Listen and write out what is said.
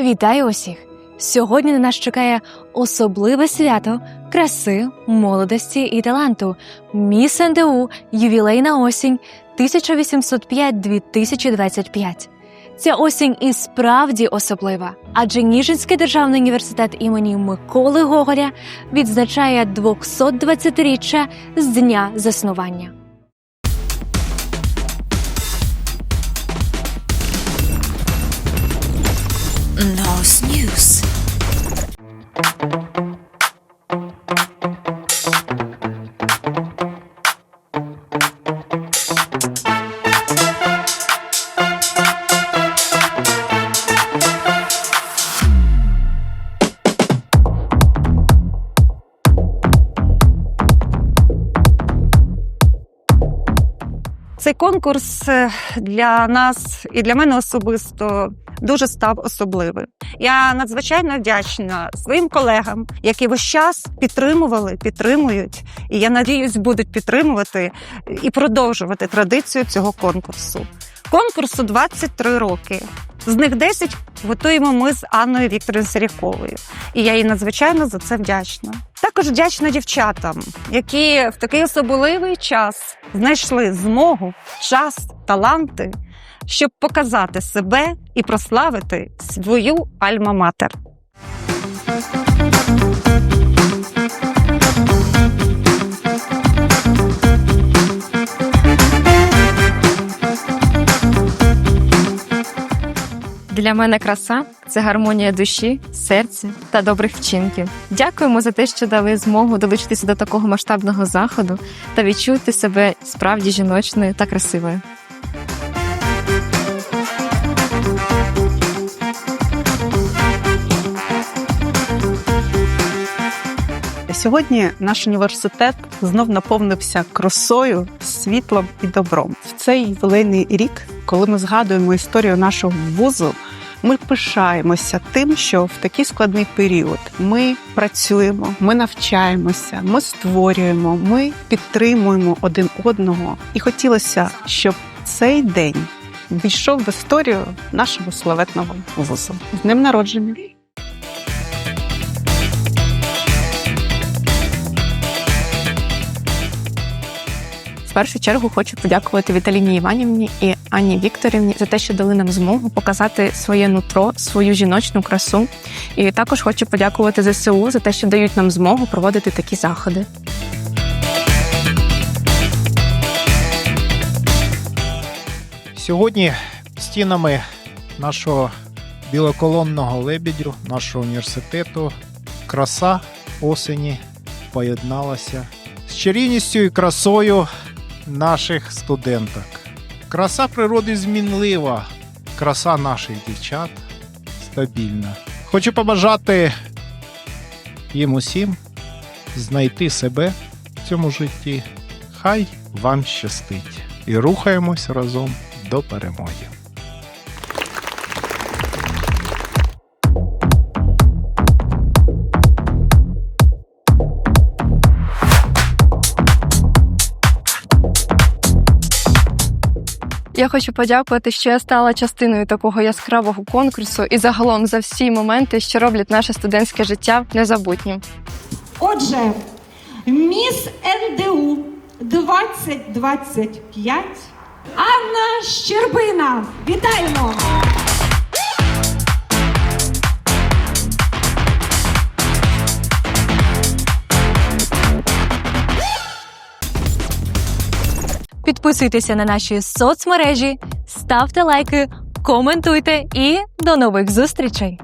Вітаю усіх! Сьогодні на нас чекає особливе свято краси, молодості і таланту. Міс НДУ Ювілейна осінь 1805-2025. Ця осінь і справді особлива, адже Ніжинський державний університет імені Миколи Гоголя відзначає 220-річчя з дня заснування. News. Цей конкурс е, для нас і для мене особисто дуже став особливим. Я надзвичайно вдячна своїм колегам, які весь час підтримували, підтримують, і я надіюсь, будуть підтримувати і продовжувати традицію цього конкурсу. Конкурсу 23 роки. З них 10 готуємо ми з Анною Вікторівною Серіковою. І я їй надзвичайно за це вдячна. Також вдячна дівчатам, які в такий особливий час знайшли змогу, час, таланти, щоб показати себе і прославити свою альма-матер. Для мене краса це гармонія душі, серця та добрих вчинків. Дякуємо за те, що дали змогу долучитися до такого масштабного заходу та відчути себе справді жіночною та красивою. Сьогодні наш університет знов наповнився красою, світлом і добром. В цей ювілейний рік, коли ми згадуємо історію нашого вузу, ми пишаємося тим, що в такий складний період ми працюємо, ми навчаємося, ми створюємо, ми підтримуємо один одного. І хотілося, щоб цей день війшов в історію нашого славетного вузу. З ним народження! В першу чергу хочу подякувати Віталіні Іванівні і Анні Вікторівні за те, що дали нам змогу показати своє нутро, свою жіночну красу. І також хочу подякувати ЗСУ за те, що дають нам змогу проводити такі заходи. Сьогодні стінами нашого білоколонного лебедю, нашого університету, краса осені поєдналася з чарівністю і красою наших студенток. Краса природи змінлива, краса наших дівчат стабільна. Хочу побажати їм усім знайти себе в цьому житті. Хай вам щастить! І рухаємось разом до перемоги. Я хочу подякувати, що я стала частиною такого яскравого конкурсу і загалом за всі моменти, що роблять наше студентське життя незабутнім. Отже, міс НДУ 2025 Анна Щербина. Вітаємо! Підписуйтеся на наші соцмережі, ставте лайки, коментуйте і до нових зустрічей!